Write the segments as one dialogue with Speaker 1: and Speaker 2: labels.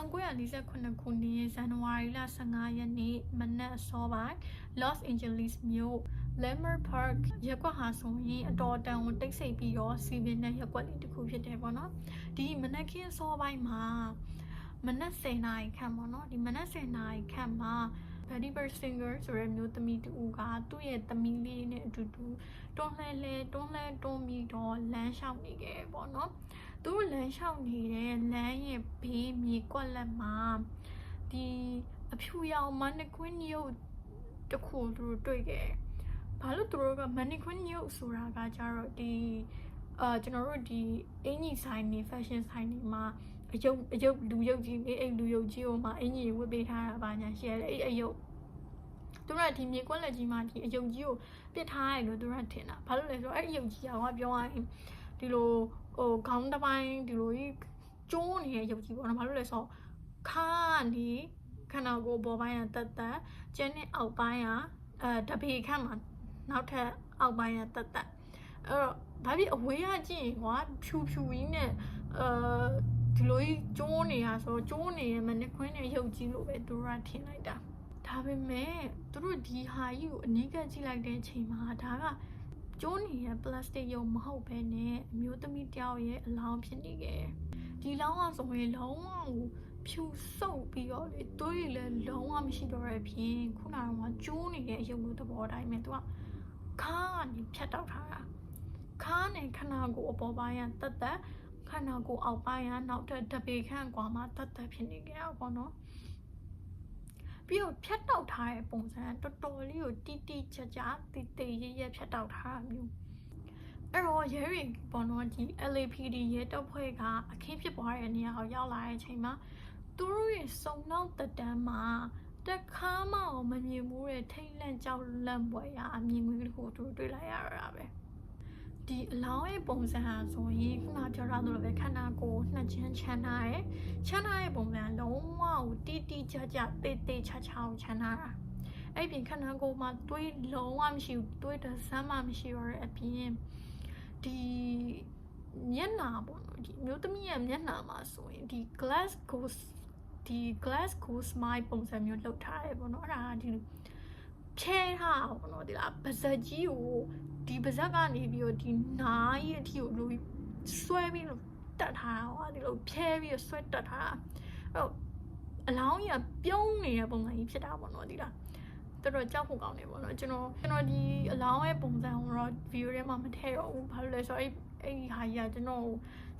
Speaker 1: 1948ခုနှစ်ဇန်နဝါရီလ15ရက်နေ့မနက်အစောပိုင်း Los Angeles မြို့ Lamar Park ရက်ကွက်ဟာဆိုရင်အတော်တန်ကိုတိတ်ဆိတ်ပြီးတော့စီဗင်တဲ့ရက်ကွက်လေးတစ်ခုဖြစ်တယ်ပေါ့နော်ဒီမနက်ခင်းအစောပိုင်းမှာမနက်10နာရီခန့်ပေါ့နော်ဒီမနက်10နာရီခန့်မှာ Betty Bird Singer ဆိုတဲ့မျိုးသမီးတူကသူ့ရဲ့သမီးလေးနဲ့အတူတူတွန်းလှဲလဲတွန်းလှဲတွန်းပြီးတော့လမ်းလျှောက်နေခဲ့ပေါ့နော် သူတို့လမ်းလျှောက်နေတဲ့လမ်းရဲ့ဘေးမြေကွက်လက်မှာဒီအဖြူရောင်မနကွင်းရုပ်တစ်ခုသူတို့တွေ့ခဲ့ဘာလို့သူတို့ကမနကွင်းရုပ်ဆိုတာကကြတော့ဒီအာကျွန်တော်တို့ဒီအင်ကြီးဆိုင်နေ fashion ဆိုင်နေမှာအယုတ်အယုတ်လူယုတ်ကြီးလေးအဲ့လူယုတ်ကြီးကိုမှအင်ကြီးဝတ်ပေးထားတာပါညာရှိရတယ်အဲ့အယုတ်သူတို့ကဒီမြေကွက်လက်ကြီးမှာဒီအယုတ်ကြီးကိုပစ်ထားရတယ်လို့သူတို့ကထင်တာဘာလို့လဲဆိုတော့အဲ့အယုတ်ကြီးကပြောရရင်ဒီလို ဟိုခေါင်းတစ်ပိုင်းဒီလိုကြီးကျိုးနေတဲ့ယုတ်ကြီးပေါ့နော်ဘာလို့လဲဆိုတော့ခါကနေခန္ဓာကိုယ်ပေါ်ပိုင်းကတက်တက်ကျန်တဲ့အောက်ပိုင်းကအဲတပေခန့်မှာနောက်ထပ်အောက်ပိုင်းကတက်တက်အဲ့တော့ဘာဖြစ်အဝေးကကြည့်ရင်ကွာဖြူဖြူကြီးနဲ့အဲဒီလိုကြီးကျိုးနေတာဆိုတော့ကျိုးနေရမနဲ့ခွင်းနဲ့ရုပ်ကြီးလို့ပဲသူတို့ကထင်လိုက်တာဒါပေမဲ့သူတို့ဒီဟာကြီးကိုအနီးကပ်ကြည့်လိုက်တဲ့အချိန်မှာဒါက ကျိုးနေတဲ့ plastic ရုပ်မဟုတ်ဘဲနဲ့အမျိုးသမီးတယောက်ရဲ့အလောင်းဖြစ်နေခဲ့ဒီလောင်းကဆိုရင်လုံးဝကိုဖြူဆုပ်ပြီးတော့လေတွေးရလည်းလုံးဝမရှိတော့တဲ့ပြင်ခုနကတော့ကျိုးနေတဲ့အယုံလိုသဘောတိုင်းပဲသူကခါကနေဖြတ်တောက်ထားတာခါနဲ့ခနာကိုအပေါ်ပိုင်းကတက်တက်ခန္ဓာကိုယ်အောက်ပိုင်းကနောက်ထပ်တပေခန့်กว่าမှတတ်တတ်ဖြစ်နေကြတာပေါ့နော် ပြီးတော့ဖြတ်တောက်ထားတဲ့ပုံစံတော်တော်လေးကိုတိတိကျကျတိတိရရဖြတ်တောက်ထားတာမျိုးအဲ့တော့ရဲရီပေါ့နော်ဒီ LAPD ရဲတပ်ဖွဲ့ကအခင်းဖြစ်ပွားတဲ့နေရာကိုရောက်လာတဲ့အချိန်မှာသူတို့ရဲ့စုံနောက်တက်တန်းမှာတခါမှမမြင်ဘူးတဲ့ထိတ်လန့်ကြောက်လန့်ပွဲရာအမြင်ကွင်းတစ်ခုသူတို့တွေ့လိုက်ရတာပဲ။ ဒီအလောင်းရဲ့ပုံစံဟာဆိုရင်ခုနပြောရသလိုပဲခန္ဓာကိုယ်နှစ်ချမ်းချမ်းထားတယ်ချမ်းထားတဲ့ပုံစံလုံးဝကိုတိတိကျကျတေးသေးချာချာကိုချမ်းထားတာအဲ့ပြင်ခန္ဓာကိုယ်မှာတွေးလုံးဝမရှိဘူးတွေးတဲ့ဆမ်းမှမရှိတော့တဲ့အပြင်ဒီမျက်နှာပေါ့နော်ဒီမျိုးသမီးရဲ့မျက်နှာမှာဆိုရင်ဒီ glass ghost ဒီ glass ghost smile ပုံစံမျိုးလုပ်ထားတယ်ပေါ့နော်အဲ့ဒါဒီဖြဲထားပေါ့နော်ဒီလားပါဇက်ကြီးကို ဒီပါဇက်ကနေပြီးတော့ဒီနားကြီးအထိကိုလို့ဆွဲပြီးလို့တက်ထားတာဟောဒီလိုဖြဲပြီးဆွဲတက်ထားတာအဲ့တော့အလောင်းကြီးကပြုံးနေတဲ့ပုံစံကြီးဖြစ်တာပေါ့နော်ဒီလားတော်တော်ကြောက်ဖို့ကောင်းနေပေါ့နော်ကျွန်တော်ကျွန်တော်ဒီအလောင်းရဲ့ပုံစံကိုတော့ view ထဲမှာမထည့်တော့ဘူးဘာလို့လဲဆိုတော့အဲ့အဲ့ဒီဟာကြီးကကျွန်တော်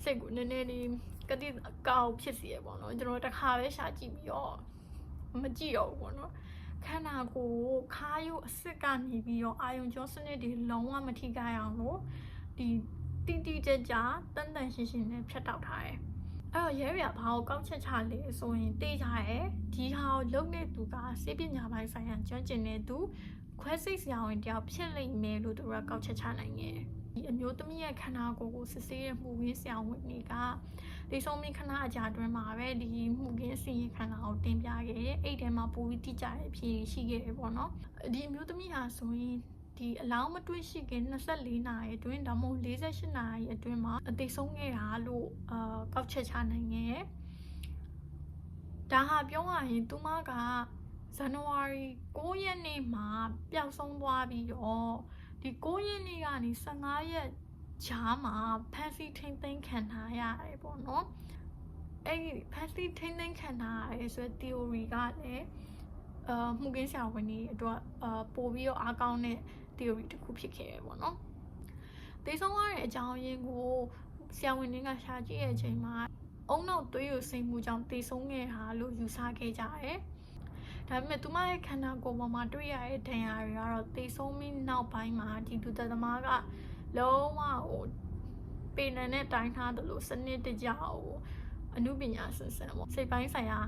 Speaker 1: စိတ်ကိုနည်းနည်းလေးကတိအကောက်ဖြစ်စီရပေါ့နော်ကျွန်တော်တစ်ခါပဲရှာကြည့်ပြီးတော့မကြည့်တော့ဘူးပေါ့နော် ခန္ဓာကိုယ်ခါးရုပ်အစ်စ်ကနေပြီးတော့အာယုံကြောစနစ်တွေလုံးဝမထိခိုက်အောင်လို့ဒီတိတိကျကျတန်တန်ရှင်းရှင်းနဲ့ဖြတ်တောက်ထားတယ်။အဲ့တော့ရဲရဘာကိုကောက်ချက်ချလဲဆိုရင်တေးကြရဲဒီဟာကိုလုံတဲ့သူကစေပညာပိုင်းဆိုင်ရာကျွမ်းကျင်တဲ့သူခွဲစိတ်ဆရာဝန်တယောက်ဖြစ်လိမ့်မယ်လို့သူကကောက်ချက်ချနိုင်တယ်။ဒီအမျိုးသမီးရဲ့ခန္ဓာကိုယ်ကိုစစ်ဆေးတဲ့မှုဝင်းဆရာဝန်တွေက ဒီဆုံးမိခဏအကြာတွင်မှာပဲဒီမှုကင်းစီရင်ခန္ဓာကိုတင်ပြခဲ့တယ်အဲ့ထဲမှာပိုပြီးတိကျတဲ့အဖြေရှိခဲ့တယ်ပေါ့နော်ဒီအမျိုးသမီးဟာဆိုရင်ဒီအလောင်းမတွေ့ရှိခင်24နာရီအတွင်းဒါမှမဟုတ်48နာရီအတွင်းမှာအသေးဆုံးခဲ့တာလို့အာကောက်ချက်ချနိုင်ခဲ့ဒါဟာပြောရရင်သူမကဇန်နဝါရီ9ရက်နေ့မှာပျောက်ဆုံးသွားပြီးတော့ဒီ9ရက်နေ့ကနေ15ရက် ဂျားမှာဖန်စီထိမ့်သိမ်းခံထားရတယ်ပေါ့နော်အဲ့ဒီဖန်စီထိမ့်သိမ်းခံထားရတယ်ဆိုတဲ့ theory ကလည်းအာမှုကင်းဆရာဝန်ကြီးအတွက်အာပို့ပြီးတော့အားကောင်းတဲ့ theory တစ်ခုဖြစ်ခဲ့ရပေါ့နော်သေဆုံးရတဲ့အကြောင်းရင်းကိုဆရာဝန်တွေကရှာကြည့်တဲ့အချိန်မှာအုံနောက်သွေးရစိမ်မှုကြောင့်သေဆုံးခဲ့တာလို့ယူဆခဲ့ကြတယ်ဒါပေမဲ့သူမရဲ့ခန္ဓာကိုယ်ပေါ်မှာတွေ့ရတဲ့ဒဏ်ရာတွေကတော့သေဆုံးပြီးနောက်ပိုင်းမှာဒီလူသက်သမားက လုံးဝဟိုပေနံနဲ့တိုင်းထားတယ်လို့စနစ်တကျဟိုအမှုပညာဆန်ဆန်ပေါ့စိတ်ပိုင်းဆိုင်ရာ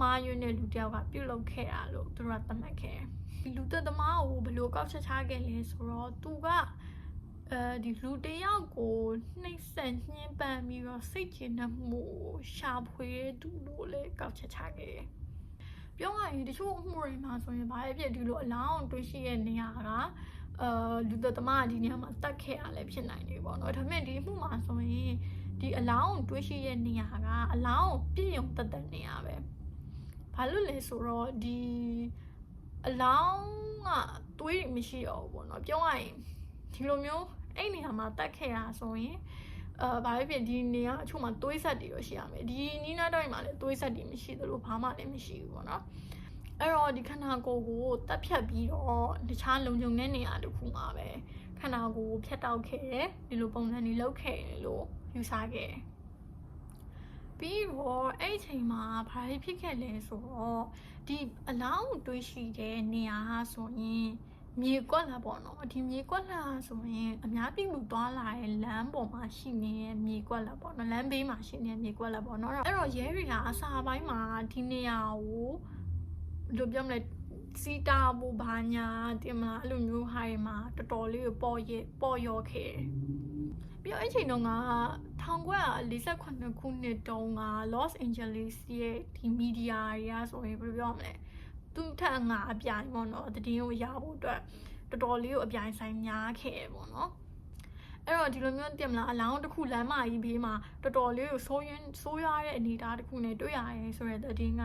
Speaker 1: မှားယွင်းတဲ့လူတယောက်ကပြုတ်လုပ်ခဲ့တာလို့သူတို့ကသတ်မှတ်ခဲ့ဒီလူသက်သမားကိုဘယ်လိုကောက်ချက်ချခဲ့လဲဆိုတော့သူကအဲဒီလူတယောက်ကိုနှိမ့်ဆက်ညှင်းပန်းပြီးတော့စိတ်ကျဉ်နှမှုရှာဖွေတဲ့သူလို့လည်းကောက်ချက်ချခဲ့တယ်ပြောရရင်တချို့အမှုတွေမှာဆိုရင်ဘာဖြစ်ဒီလိုအလောင်းတွေးရှိတဲ့နေရာက အာလူသက်သမားကဒီနေရာမှာတတ်ခဲ့ရလဲဖြစ်နိုင်တယ်ပေါ့နော်ဒါပေမဲ့ဒီအမှုမှာဆိုရင်ဒီအလောင်းကိုတွေးရှိရဲ့နေရာကအလောင်းကိုပြည့်ရုံတက်တက်နေရပဲဘာလို့လဲဆိုတော့ဒီအလောင်းကတွေးမရှိတော့ဘူးပေါ့နော်ပြောရရင်ဒီလိုမျိုးအဲ့နေရာမှာတက်ခဲ့တာဆိုရင်အာဘာဖြစ်ဖြစ်ဒီနေရာအချို့မှာသွေးဆက်တွေရရှိရမယ်ဒီနီးနားတိုင်းမှာလည်းသွေးဆက်တွေမရှိသလိုဘာမှလည်းမရှိဘူးပေါ့နော် အဲ့တော့ဒီခန္ဓာကိုယ်ကိုတက်ဖြတ်ပြီးတော့တခြားလုံခြုံတဲ့နေရာတစ်ခုမှာပဲခန္ဓာကိုယ်ကိုဖြတ်တောက်ခဲ့တယ်ဒီလိုပုံစံတွေလုပ်ခဲ့တယ်လို့ယူဆခဲ့တယ်ပြီးတော့အဲ့အချိန်မှာဘာဖြစ်ခဲ့လဲဆိုတော့ဒီအလောင်းတွေးရှိတဲ့နေရာဟာဆိုရင်မြေကွက်လာပေါ့နော်ဒီမြေကွက်လာဆိုရင်အများပြည်သူသွားလာတဲ့လမ်းပေါ်မှာရှိနေတဲ့မြေကွက်လာပေါ့နော်လမ်းဘေးမှာရှိနေတဲ့မြေကွက်လာပေါ့နော်အဲ့တော့ရဲတွေကအစာပိုင်းမှာဒီနေရာကိုဘယ် လိုပြောမလဲစီတာဘူဘာညာတင်မလားအဲ့လိုမျိုးဟာတွေမှာတော်တော်လေးကိုပေါ်ရပေါ်ရောခဲ့တယ်ပြီးတော့အဲ့ချိန်တုန်းက1948ခုနှစ်တုန်းက Los Angeles ရဲ့ဒီမီဒီယာတွေကဆိုရင်ဘယ်လိုပြောမလဲသူ့ထက်ငါအပြိုင်ပေါ့နော်တည်င်းကိုရဖို့အတွက်တော်တော်လေးကိုအပြိုင်ဆိုင်များခဲ့ပေါ့နော် အဲ့တော့ဒီလိုမျိုးတင်မလားအလောင်းတစ်ခုလမ်းမကြီးဘေးမှာတော်တော်လေးကိုဆိုးရင်ဆိုးရတဲ့အနေအထားတစ်ခုနဲ့တွေ့ရတယ်ဆိုတဲ့တည်င်းက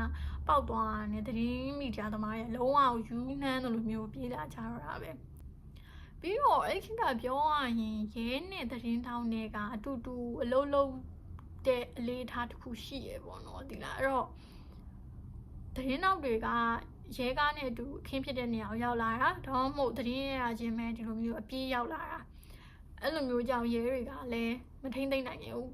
Speaker 1: ပေါက်သွားတယ်တည်င်းမီဒီယာသမားရဲ့လုံးဝယူနှမ်းတယ်လို့မျိုးပြေးလာကြတော့တာပဲပြီးတော့အဲ့ခေတ်ကပြောရရင်ရဲနဲ့သတင်းတောင်းတွေကအတူတူအလုံးလုံးတဲ့အလေးထားတစ်ခုရှိရပေါ့နော်ဒီလားအဲ့တော့သတင်းတောက်တွေကရဲကားနဲ့အတူအခင်းဖြစ်တဲ့နေရာကိုရောက်လာတာဒါမှမဟုတ်သတင်းရချင်းပဲဒီလိုမျိုးအပြေးရောက်လာတာ အဲ့လိုမျိုးကြောင့်ရဲတွေကလည်းမထိမ့်သိမ့်နိုင်ဘူး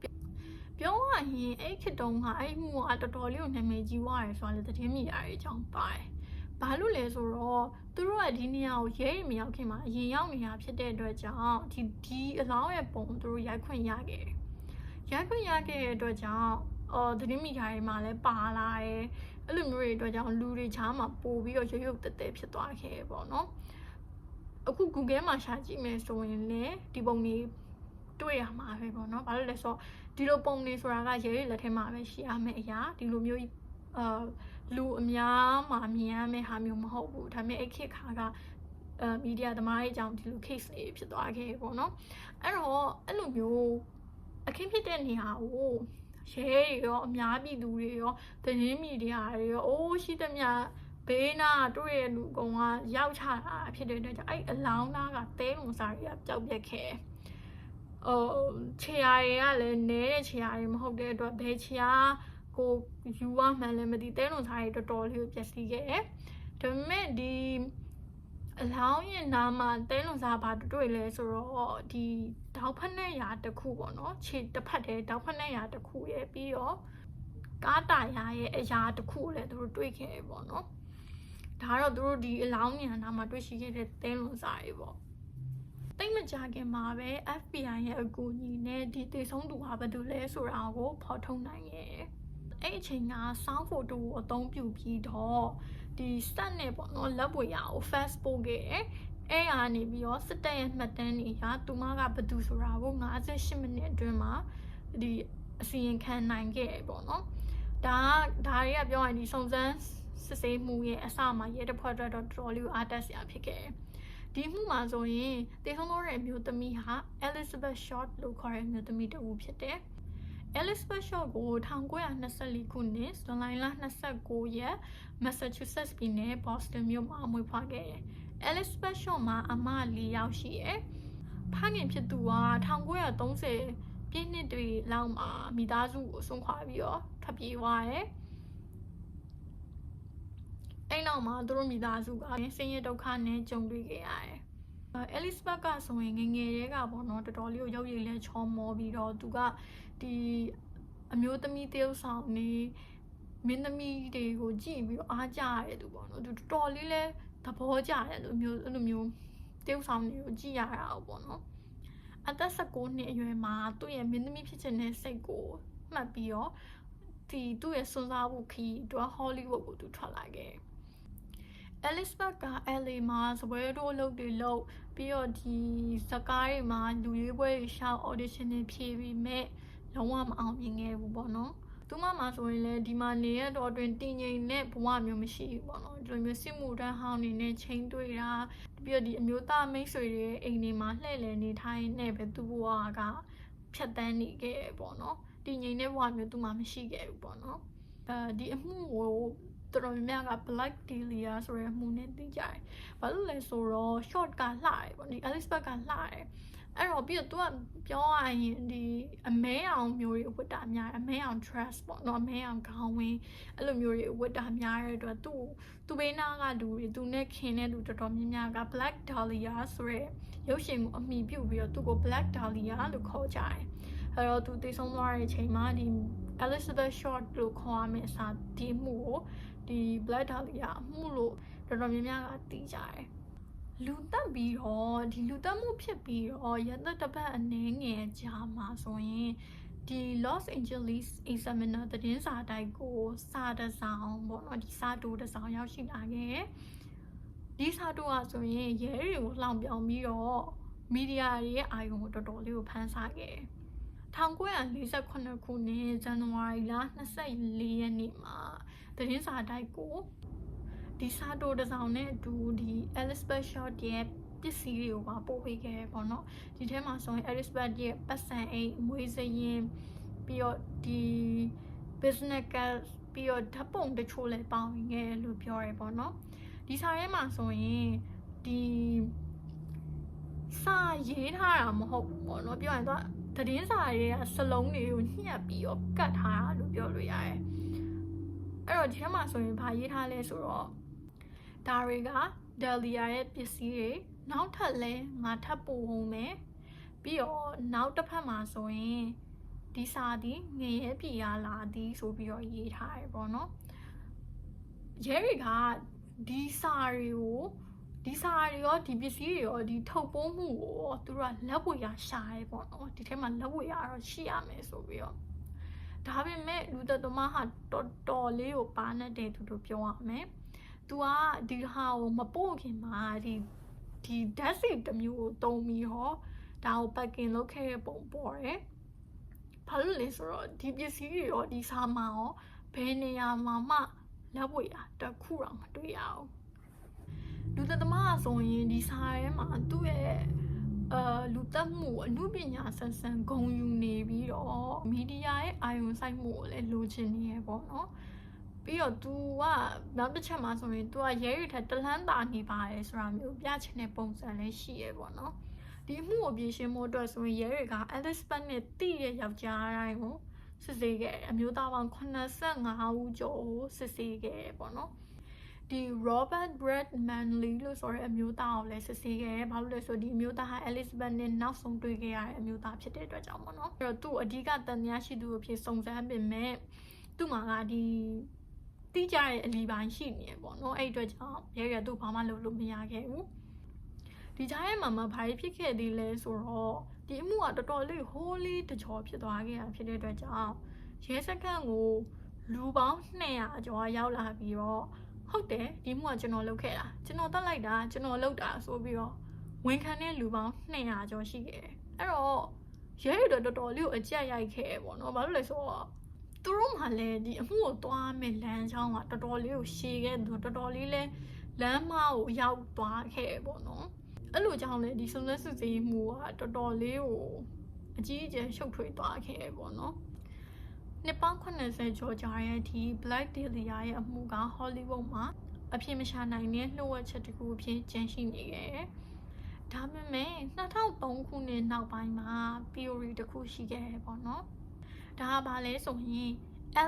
Speaker 1: ပြောရရင်အဲ့ခေတ်တုန်းကအဲ့မှုကတော်တော်လေးကိုနာမည်ကြီးသွားတယ်ဆိုတာလေသတင်းမီဒီယာတွေအကြောင်းပါတယ်ဘာလို့လဲဆိုတော့သူတို့ကဒီနေရာကိုရဲမရောက်ခင်မှာအရင်ရောက်နေတာဖြစ်တဲ့အတွက်ကြောင့်ဒီဒီအလောင်းရဲ့ပုံသူတို့ရိုက်ခွင့်ရခဲ့တယ်ရိုက်ခွင့်ရခဲ့တဲ့အတွက်ကြောင့်အော်သတင်းမီဒီယာတွေမှာလည်းပါလာတယ်အဲ့လိုမျိုးတွေအတွက်ကြောင့်လူတွေချားမှာပို့ပြီးတော့ရုပ်ရုပ်တက်တက်ဖြစ်သွားခဲ့ပေါ့နော် အခု Google မှာရှာကြည့်မယ်ဆိုရင်လည်းဒီပုံတွေတွေ့ရမှာပဲပေါ့နော်ဘာလို့လဲဆိုတော့ဒီလိုပုံတွေဆိုတာကရဲတွေလက်ထဲမှာပဲရှိရမယ့်အရာဒီလိုမျိုးအာလူအများမှာမြင်ရမယ့်ဟာမျိုးမဟုတ်ဘူးဒါပေမဲ့အဲ့ခေတ်ခါကအဲမီဒီယာသမားရဲ့အကြောင်းဒီလို case လေးဖြစ်သွားခဲ့ပေါ့နော်အဲ့တော့အဲ့လိုမျိုးအခင်းဖြစ်တဲ့နေရာကိုရဲတွေရောအများပြည်သူတွေရောသတင်းမီဒီယာတွေရောအိုးရှိသမျှ ဘေးနာတွေ့ရလူကောင်ကရောက်ချတာဖြစ်တဲ့အတွက်ကြောင့်အဲ့အလောင်းသားကတဲလုံစားတွေကပျောက်ပြက်ခဲ့ဟိုခြေရာတွေကလည်းနဲတဲ့ခြေရာတွေမဟုတ်တဲ့အတွက်ဘယ်ခြေရာကိုယူရမှန်းလည်းမသိတဲလုံစားတွေတော်တော်လေးကိုပျက်စီးခဲ့တယ်ဒါပေမဲ့ဒီအလောင်းရဲ့နာမှာတဲလုံစားဘာတွေ့လဲဆိုတော့ဒီတောက်ဖက်နဲ့ရာတစ်ခုပေါ့နော်ခြေတစ်ဖက်တည်းတောက်ဖက်နဲ့ရာတစ်ခုရဲ့ပြီးတော့ကားတာရာရဲ့အရာတစ်ခုကိုလည်းသူတို့တွေ့ခဲ့ပေါ့နော် ဒါကတော့သူတို့ဒီအလောင်းညာနာမှာတွေ့ရှိခဲ့တဲ့တဲလုံစားတွေပေါ့တိတ်မကြခင်မှာပဲ FBI ရဲ့အကူအညီနဲ့ဒီတေဆုံးသူဟာဘာလို့လဲဆိုတာကိုဖော်ထုတ်နိုင်ရဲ့အဲ့အချိန်က sound photo ကိုအသုံးပြုပြီးတော့ဒီစက်နဲ့ပေါ့နော်လက်ပွေရကို fast ပို့ခဲ့တယ်အဲ့ဟာနေပြီးတော့စစ်တပ်ရဲ့မှတ်တမ်းတွေဟာသူမကဘယ်သူဆိုတာကို58မိနစ်အတွင်းမှာဒီအစီရင်ခံနိုင်ခဲ့ပေါ့နော်ဒါဒါတွေကပြောရင်ဒီစုံစမ်း စစ်ဆေးမှုရဲ့အစမှာရဲတပ်ဖွဲ့အတွက်တော့တော်တော်လေးအားတက်စရာဖြစ်ခဲ့တယ်ဒီမှုမှာဆိုရင်တေဆုံးသောတဲ့အမျိုးသမီးဟာ Elizabeth Short လို့ခေါ်တဲ့အမျိုးသမီးတစ်ဦးဖြစ်တယ်။ Elizabeth Short ကို1924ခုနှစ်ဇွန်လ29ရက် Massachusetts ပြည်နယ် Boston မြို့မှာမွေးဖွားခဲ့တယ်။ Elizabeth Short မှာအမ၄ယောက်ရှိတယ်။ဖခင်ဖြစ်သူက1930ပြည့်နှစ်တွေလောက်မှာမိသားစုကိုဆွန့်ခွာပြီးတော့ထွက်ပြေးသွားတယ်။ အဲ့နောက်မှာသူတို့မိသားစုကဆင်းရဲဒုက္ခနဲ့ကြုံတွေ့ခဲ့ရတယ်။အဲလစ်ဘတ်ကဆိုရင်ငငယ်တွေကပေါ့နော်တော်တော်လေးကိုရုပ်ရည်လဲချောမောပြီးတော့သူကဒီအမျိုးသမီးတယောက်ဆောင်နေမင်းသမီးတွေကိုကြည့်ပြီးတော့အားကြရတယ်သူပေါ့နော်သူတော်တော်လေးလဲသဘောကျတယ်လို့မျိုးအဲ့လိုမျိုးတယောက်ဆောင်တွေကိုကြည့်ရတာပေါ့နော်အသက်16နှစ်အရွယ်မှာသူ့ရဲ့မင်းသမီးဖြစ်ချင်တဲ့စိတ်ကိုမှတ်ပြီးတော့ဒီသူ့ရဲ့စွန့်စားမှုခီးသူကဟောလိဝုဒ်ကိုသူထွက်လာခဲ့တယ် Elizabeth က LA မှာစပွဲတို့လုပ်တွေလုပ်ပြီးတော့ဒီဇကားတွေမှာလူရွေးပွဲတွေရှောက် audition တွေဖြေပြီးမဲ့လုံးဝမအောင်မြင်ခဲ့ဘူးပေါ့နော်သူမမှာဆိုရင်လည်းဒီမှာနေရတော့အတွင်တည်ငြိမ်တဲ့ဘဝမျိုးမရှိဘူးပေါ့နော်ဒီလိုမျိုးစစ်မှုတန်းဟောင်းနေနဲ့ချိန်တွေ့တာပြီးတော့ဒီအမျိုးသားမိတ်ဆွေတွေအိမ်တွေမှာလှည့်လည်နေထိုင်နေပဲသူ့ဘဝကဖြတ်တန်းနေခဲ့ပေါ့နော်တည်ငြိမ်တဲ့ဘဝမျိုးသူမှမရှိခဲ့ဘူးပေါ့နော်အဲဒီအမှုကို တော်တော်များများက Black Dahlia ဆိုတဲ့အမှုနဲ့သိကြတယ်။ဘာလို့လဲဆိုတော့ short ကလှတယ်ပေါ့နိ Elizabeth ကလှတယ်။အဲ့တော့ပြီးတော့ तू ကပြောရရင်ဒီအမဲအောင်မျိုးတွေဝတ်တာများအမဲအောင် dress ပေါ့နော်အမဲအောင်ခေါင်းဝင်းအဲ့လိုမျိုးတွေဝတ်တာများတဲ့အတွက်သူ့သူ့ဘေးနားကလူတွေသူနဲ့ခင်တဲ့လူတော်တော်များများက Black Dahlia ဆိုရဲရုပ်ရှင်ကိုအမိပြုတ်ပြီးတော့သူ့ကို Black Dahlia လို့ခေါ်ကြတယ်။အဲ့တော့သူတည်ဆုံးသွားတဲ့အချိန်မှာဒီ Elizabeth Short လို့ခေါ်ရမယ့်အစားဒီမှုကို ဒီ Black Dahlia အမှုလို့တော်တော်များများကသိကြတယ်လူတက်ပြီးတော့ဒီလူတက်မှုဖြစ်ပြီးတော့ရသက်တစ်ပတ်အနေငယ်ကြာမှာဆိုရင်ဒီ Los Angeles Examiner သတင်းစာတိုက်ကိုစာတစောင်းပေါ့နော်ဒီစာတိုးတစောင်းရောက်ရှိလာခဲ့ဒီစာတိုးကဆိုရင်ရဲတွေကိုလှောင်ပြောင်ပြီးတော့မီဒီယာတွေရဲ့အာရုံကိုတော်တော်လေးကိုဖန်ဆာခဲ့1948ခုနှစ်ဇန်နဝါရီလ24ရက်နေ့မှာ သတင်းစာတိုက်ကိုဒီစာတိုတစ်စောင်နဲ့အတူဒီ Elizabeth Short ရဲ့ပစ္စည်းတွေကိုပါပို့ပေးခဲ့ပေါ့နော်ဒီထဲမှာဆိုရင် Elizabeth ရဲ့ပတ်စံအိမ်အမွေးစရင်ပြီးတော့ဒီ business card ပြီးတော့ဓာတ်ပုံတချို့လည်းပေါင်းခဲ့လို့ပြောရဲပေါ့နော်ဒီစာထဲမှာဆိုရင်ဒီစာရေးထားတာမဟုတ်ဘူးပေါ့နော်ပြောရင်တော့သတင်းစာတွေကစလုံးတွေကိုညှက်ပြီးတော့ကတ်ထားတာလို့ပြောလို့ရတယ် အဲ့တော့ဒီထဲမှာဆိုရင်ဘာရေးထားလဲဆိုတော့ဒါတွေကဒယ်လီယာရဲ့ပစ္စည်းတွေနောက်ထပ်လဲငါထပ်ပို့ဖို့မယ်ပြီးတော့နောက်တစ်ဖက်မှာဆိုရင်ဒီစာဒီငရဲပြည်ရလာသည်ဆိုပြီးတော့ရေးထားတယ်ပေါ့နော်ရဲတွေကဒီစာတွေကိုဒီစာတွေရောဒီပစ္စည်းတွေရောဒီထုတ်ပိုးမှုကိုသူတို့ကလက်ဝေရရှာရဲပေါ့နော်ဒီထဲမှာလက်ဝေရတော့ရှိရမယ်ဆိုပြီးတော့ ဒါပေမဲ့လူသက်သမားဟာတော်တော်လေးကိုပါနေတဲ့သူတို့ပြောရမယ်။ तू ကဒီဟာကိုမပို့ခင်မှာဒီဒီ desk စီတစ်မျိုးကိုတုံးပြီးဟောဒါကို packing လုပ်ခဲ့တဲ့ပုံပေါ်တယ်။ဘာလို့လဲဆိုတော့ဒီပစ္စည်းတွေရောဒီစာမှာရောဘယ်နေရာမှာမှလက်ဝေရတခုတော့မတွေ့ရဘူး။လူသက်သမားဆိုရင်ဒီစာထဲမှာသူ့ရဲ့ အာလူတက်မှုအမှုပညာဆန်ဆန်ဂုံယူနေပြီးတော့မီဒီယာရဲ့အာရုံစိုက်မှုကိုလည်းလိုချင်နေရပေါ့နော်ပြီးတော့ तू ကနောက်တစ်ချက်မှာဆိုရင် तू ကရဲရထက်တလန်းတာနေပါတယ်ဆိုတာမျိုးပြချင်တဲ့ပုံစံလည်းရှိရပေါ့နော်ဒီအမှုကိုပြင်ရှင်းဖို့အတွက်ဆိုရင်ရဲတွေက Elizabeth နဲ့တိတဲ့ယောက်ျားတိုင်းကိုစစ်ဆေးခဲ့အမျိုးသားပေါင်း85ဦးကျော်ကိုစစ်ဆေးခဲ့ပေါ့နော် ဒီ Robert Brett Manley လို့ဆိုတဲ့အမျိုးသားကိုလည်းစစ်ဆေးခဲ့တယ်။ဘာလို့လဲဆိုဒီအမျိုးသားဟာ Elizabeth နဲ့နောက်ဆုံးတွေ့ခဲ့ရတဲ့အမျိုးသားဖြစ်တဲ့အတွက်ကြောင့်ပေါ့နော်။အဲ့တော့သူ့အဓိကတန်တရားရှိသူအဖြစ်စုံစမ်းပင်မဲ့သူ့မှာကဒီတိကျတဲ့အလီပိုင်းရှိနေရပေါ့နော်။အဲ့အတွက်ကြောင့်ရဲရသူ့ဘာမှလုပ်လို့မရခဲ့ဘူး။ဒီကြားထဲမှာမှဘာဖြစ်ခဲ့သေးလဲဆိုတော့ဒီအမှုကတော်တော်လေးဟိုးလေးတကြောဖြစ်သွားခဲ့တာဖြစ်တဲ့အတွက်ကြောင့်ရဲစခန်းကိုလူပေါင်း200ကျော်ရောက်လာပြီးတော့ ဟုတ်တယ်ဒီမှုကကျွန်တော်လုပ်ခဲ့တာကျွန်တော်တက်လိုက်တာကျွန်တော်လုပ်တာဆိုပြီးတော့ဝန်ခံတဲ့လူပေါင်း200ကျော်ရှိခဲ့တယ်အဲ့တော့ရဲရတော်တော်လေးကိုအကြက်ရိုက်ခဲ့ပေါ့နော်ဘာလို့လဲဆိုတော့သူတို့မှလည်းဒီအမှုကိုသွားမယ်လမ်းချောင်းကတော်တော်လေးကိုရှည်ခဲ့သူတော်တော်လေးလဲလမ်းမကိုရောက်သွားခဲ့ပေါ့နော်အဲ့လိုကြောင့်လေဒီစုံစမ်းစစ်ဆေးမှုကတော်တော်လေးကိုအကြီးအကျယ်ရှုပ်ထွေးသွားခဲ့ပေါ့နော် နှစ်ပေါင်း80ကျော်ကြာရဲ့ဒီ Black Dahlia ရဲ့အမှုက Hollywood မှာအဖြစ်မရှာနိုင်တဲ့လှုပ်ဝက်ချက်တစ်ခုအဖြစ်ကျန်ရှိနေခဲ့တယ်။ဒါပေမဲ့2003ခုနှစ်နောက်ပိုင်းမှာ theory တစ်ခုရှိခဲ့တယ်ပေါ့နော်။ဒါကဘာလဲဆိုရင်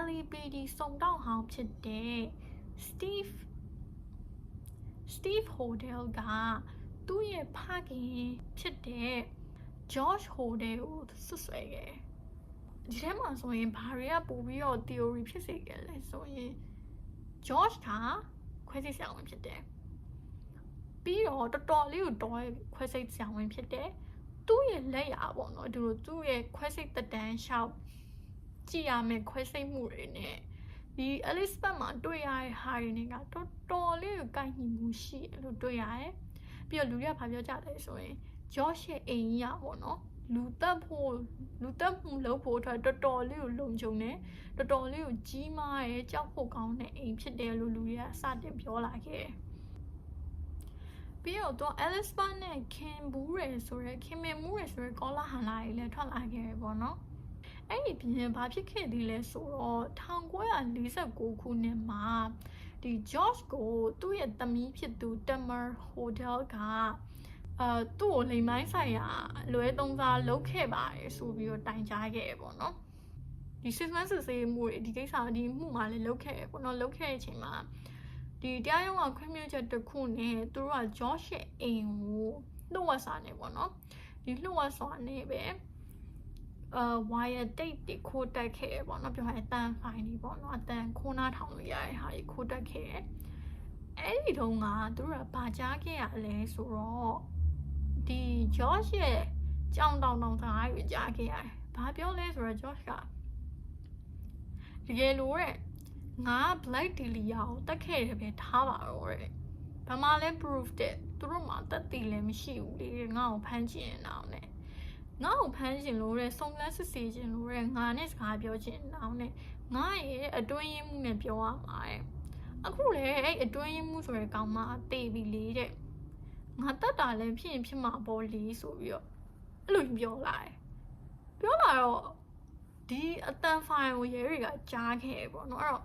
Speaker 1: LAPD စုံတောက်ဟောင်းဖြစ်တဲ့ Steve Steve Hodel ကသူ့ရဲ့ဖခင်ဖြစ်တဲ့ George Hodel ကိုဆွဆွဲခဲ့တယ် ဒီထဲမှာဆိုရင်ဘာတွေကပို့ပြီးတော့ theory ဖြစ်စေခဲ့လဲဆိုရင် George ကခွဲစိတ်ဆရာဝန်ဖြစ်တယ်ပြီးတော့တော်တော်လေးကိုတော်ခွဲစိတ်ဆရာဝန်ဖြစ်တယ်သူ့ရဲ့လက်ရပေါ့နော်သူတို့သူ့ရဲ့ခွဲစိတ်တတန်းရှောက်ကြည့်ရမယ်ခွဲစိတ်မှုတွေနဲ့ဒီ Elizabeth မှာတွေ့ရတဲ့ဟာတွေနဲ့ကတော်တော်လေးကိုကိုက်ညီမှုရှိတယ်လို့တွေ့ရတယ်ပြီးတော့လူတွေကဘာပြောကြလဲဆိုရင် George ရဲ့အိမ်ကြီးอ่ะပေါ့နော် လူတက်ဖို့လူတက်မှုလုပ်ဖို့အတွက်တော်တော်လေးကိုလုံခြုံတယ်တော်တော်လေးကိုကြီးမားရဲ့ကြောက်ဖို့ကောင်းတဲ့အိမ်ဖြစ်တယ်လို့လူတွေကစတင်ပြောလာခဲ့တယ်ပြီးတော့တော့ Alice Bar နဲ့ခင်ဘူးရယ်ဆိုရဲခင်မင်မှုရယ်ဆိုရဲကောလာဟန်လာကြီးလည်းထွက်လာခဲ့ရပေါ့နော်အဲ့ဒီပြင်ဘာဖြစ်ခဲ့သည်လဲဆိုတော့1949ခုနှစ်မှာဒီ George ကိုသူ့ရဲ့သမီးဖြစ်သူ Tamer Hotel က အာသူ့ကိုလိမ်မိုင်းဆိုင်ရာလွဲသုံးစားလုပ်ခဲ့ပါတယ်ဆိုပြီးတော့တိုင်ကြားခဲ့ရပေါ့နော်ဒီစစ်မှန်စစ်ဆေးမှုတွေဒီကိစ္စဒီမှုမှာလည်းလုပ်ခဲ့ရပေါ့နော်လုပ်ခဲ့တဲ့အချိန်မှာဒီတရားရုံးကခွင့်ပြုချက်တစ်ခုနဲ့သူတို့က George ရဲ့အိမ်ကိုလှုပ်ဝက်စာနေပေါ့နော်ဒီလှုပ်ဝက်စာနေပဲအာ wire tape တွေခိုးတက်ခဲ့ပေါ့နော်ပြောရရင်အတန်ဖိုင်တွေပေါ့နော်အတန်ခိုးနားထောင်လို့ရတဲ့ဟာတွေခိုးတက်ခဲ့အဲ့ဒီတုန်းကသူတို့ကဘာကြားခဲ့ရလဲဆိုတော့ ဒီ George ရဲ့ကြောင်တောင်တောင်သားတွေကြားခဲ့ရတယ်ဘာပြောလဲဆိုတော့ George ကတကယ်လို့တဲ့ငါ black delia ကိုတက်ခဲ့တယ်ပဲထားပါတော့တဲ့ဘာမှလည်း proof တဲ့သူတို့မှတက်တည်လည်းမရှိဘူးလေငါ့ကိုဖမ်းချင်အောင်နဲ့ငါ့ကိုဖမ်းချင်လို့တဲ့စုံလန်းစစ်ဆေးချင်လို့တဲ့ငါနဲ့စကားပြောချင်အောင်နဲ့ငါရဲ့အတွင်းရင်းမှုနဲ့ပြောရမှာတဲ့အခုလေအဲ့အတွင်းရင်းမှုဆိုတဲ့ကောင်မတေးပြီလေတဲ့ ငါတက်တာလည်းဖြစ်ရင်ဖြစ်မှာပေါ့လေဆိုပြီးတော့အဲ့လိုပြောလာတယ်ပြောလာတော့ဒီအတန်ဖိုင်ကိုရဲတွေကကြားခဲ့ပေါ့နော်အဲ့တော့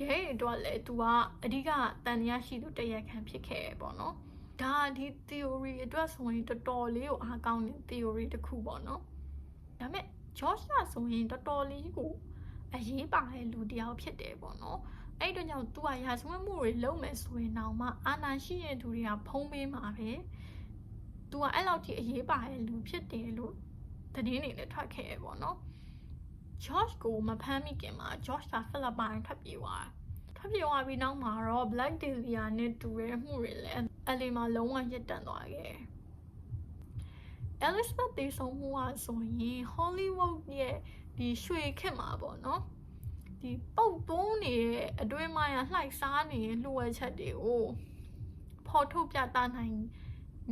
Speaker 1: ရဲတွေအတွက်လည်း तू ကအဓိကတန်တရားရှိသူတရက်ခံဖြစ်ခဲ့ပေါ့နော်ဒါဒီ theory အတွက်ဆိုရင်တော်တော်လေးကိုအားကောင်းတဲ့ theory တစ်ခုပေါ့နော်ဒါပေမဲ့ George ကဆိုရင်တော်တော်လေးကိုအရေးပါတဲ့လူတစ်ယောက်ဖြစ်တယ်ပေါ့နော် အဲ့တော့ကြောင့် तू ကရာဇဝတ်မှုတွေလုပ်မယ်ဆိုရင်တော့မှအာနာရှိတဲ့သူတွေကဖုံးပေးမှာပဲ तू ကအဲ့လောက်ထိအရေးပါတဲ့လူဖြစ်တယ်လို့သတင်းတွေလည်းထွက်ခဲ့ရပေါ့နော် George ကိုမဖမ်းမိခင်မှာ George ကဖိလစ်ပိုင်ထွက်ပြေးသွားတယ်ထွက်ပြေးသွားပြီးနောက်မှာတော့ Black Dahlia နဲ့တူတဲ့မှုတွေလည်းအလီမှာလုံးဝရပ်တန့်သွားခဲ့တယ် Elizabeth တေဆုံးမှုကဆိုရင် Hollywood ရဲ့ဒီရွှေခေတ်မှာပေါ့နော် ဒီပုတ်သွန်းနေတဲ့အတွင်းမှာရလှိုက်စားနေတဲ့လှုပ်ဝက်ချက်တွေကိုဖော်ထုတ်ပြသနိုင်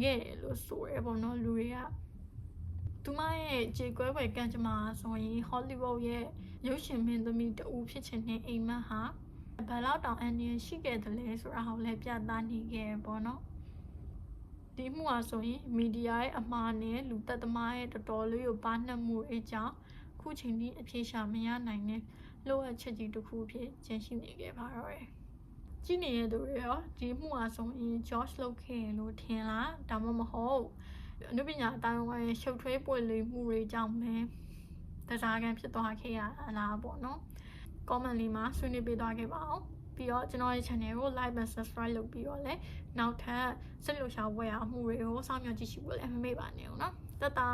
Speaker 1: ခဲ့တယ်လို့ဆိုရဲပေါ့နော်လူတွေကသူမရဲ့ခြေကွဲွယ်ကံကြမ္မာဆိုရင် Hollywood ရဲ့ရုပ်ရှင်မင်းသမီးတူဖြစ်ချင်တဲ့အိမ်မက်ဟာဘယ်လောက်တောင်အန်ဒီရှိခဲ့တယ်လဲဆိုတာကိုလည်းပြသနေခဲ့ပေါ့နော်ဒီမှုဟာဆိုရင်မီဒီယာရဲ့အမှားနဲ့လူသက်သမားရဲ့တော်တော်လေးကိုပါနှက်မှုအကြောင်းခုချိန်ထိအပြေရှာမရနိုင်တဲ့ လိုအပ်ချက်ကြီးတစ်ခုဖြစ်ကျန်ရှိနေခဲ့ပါတော့တယ်ကြည့်နေတဲ့သူတွေရောဒီမှုဟာဆိုရင် George လုပ်ခဲ့လို့ထင်လားဒါမှမဟုတ်အနုပညာအတိုင်းဝိုင်းရဲ့ရှုပ်ထွေးပွေလေမှုတွေကြောင့်ပဲတစားကန်ဖြစ်သွားခဲ့ရလားပေါ့နော် comment လေးမှာဆွေးနွေးပေးသွားခဲ့ပါအောင်ပြီးတော့ကျွန်တော်ရဲ့ channel ကို like and subscribe လုပ်ပြီးတော့လည်းနောက်ထပ်စိတ်လှုပ်ရှားဝယ်ရမှုတွေကိုစောင့်မျှော်ကြည့်ရှုဖို့လည်းမမေ့ပါနဲ့ဦးเนาะတတ်တာ